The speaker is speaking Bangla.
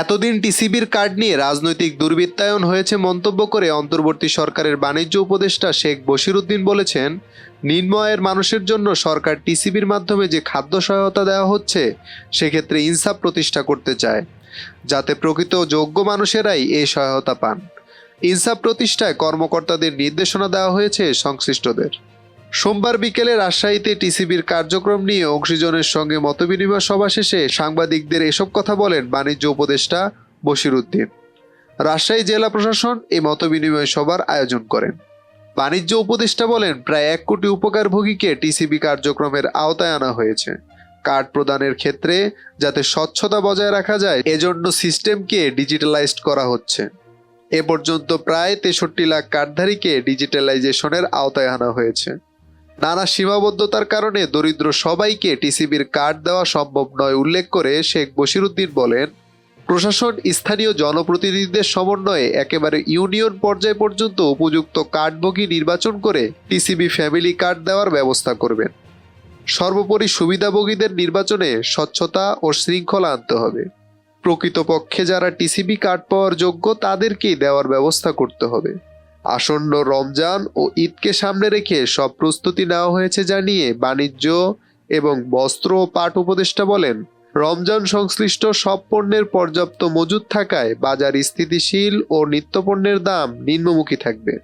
এতদিন টিসিবির কার্ড নিয়ে রাজনৈতিক দুর্বৃত্তায়ন হয়েছে মন্তব্য করে অন্তর্বর্তী সরকারের বাণিজ্য উপদেষ্টা শেখ বশিরুদ্দিন বলেছেন নিম্ন আয়ের মানুষের জন্য সরকার টিসিবির মাধ্যমে যে খাদ্য সহায়তা দেওয়া হচ্ছে, সেক্ষেত্রে ইনসাফ প্রতিষ্ঠা করতে চায়, যাতে প্রকৃত যোগ্য মানুষেরাই এই সহায়তা পান। ইনসাফ প্রতিষ্ঠায় কর্মকর্তাদের নির্দেশনা দেওয়া হয়েছে সংশ্লিষ্টদের। সোমবার বিকেলে রাজশাহীতে টিসিবির কার্যক্রম নিয়ে অংশীজনের সঙ্গে মতবিনিময় সভা শেষে সাংবাদিকদের এসব কথা বলেন বাণিজ্য উপদেষ্টা বশিরুদ্দিন রাজশাহী জেলা প্রশাসন এই মতবিনিময় সভার আয়োজন করেন। বাণিজ্য উপদেষ্টা বলেন, প্রায় এক কোটি উপকারভোগীকে টিসিবি কার্যক্রমের আওতায় আনা হয়েছে। কার্ড প্রদানের ক্ষেত্রে যাতে স্বচ্ছতা বজায় রাখা যায়, এজন্য সিস্টেমকে ডিজিটালাইজড করা হচ্ছে। এ পর্যন্ত প্রায় তেষট্টি লাখ কার্ডধারীকে ডিজিটালাইজেশনের আওতায় আনা হয়েছে। নানা সীমাবদ্ধতার কারণে দরিদ্র সবাইকে টিসিবির কার্ড দেওয়া সম্ভব নয়, উল্লেখ করে শেখ বশিরুদ্দিন বলেন। প্রশাসন, স্থানীয় জনপ্রতিনিধিদের সমন্বয়ে একেবারে ইউনিয়ন পর্যায় পর্যন্ত উপযুক্ত কার্ডভোগী নির্বাচন করে টিসিবি ফ্যামিলি কার্ড দেওয়ার ব্যবস্থা করবেন। সর্বোপরি সুবিধাভোগীদের নির্বাচনে স্বচ্ছতা ও শৃঙ্খলা আনতে হবে। প্রকৃতপক্ষে যারা টিসিবি কার্ড পাওয়ার যোগ্য, তাদেরকেই দেওয়ার ব্যবস্থা করতে হবে। আসন্ন রমজান ও ঈদকে সামনে রেখে সব প্রস্তুতি নেওয়া হয়েছে জানিয়ে বাণিজ্য এবং বস্ত্র ও পাট উপদেষ্টা বলেন, রমজান সংশ্লিষ্ট সব পণ্যের পর্যাপ্ত মজুদ থাকায় বাজার স্থিতিশীল ও নিত্যপণ্যের দাম নিম্নমুখী থাকবে।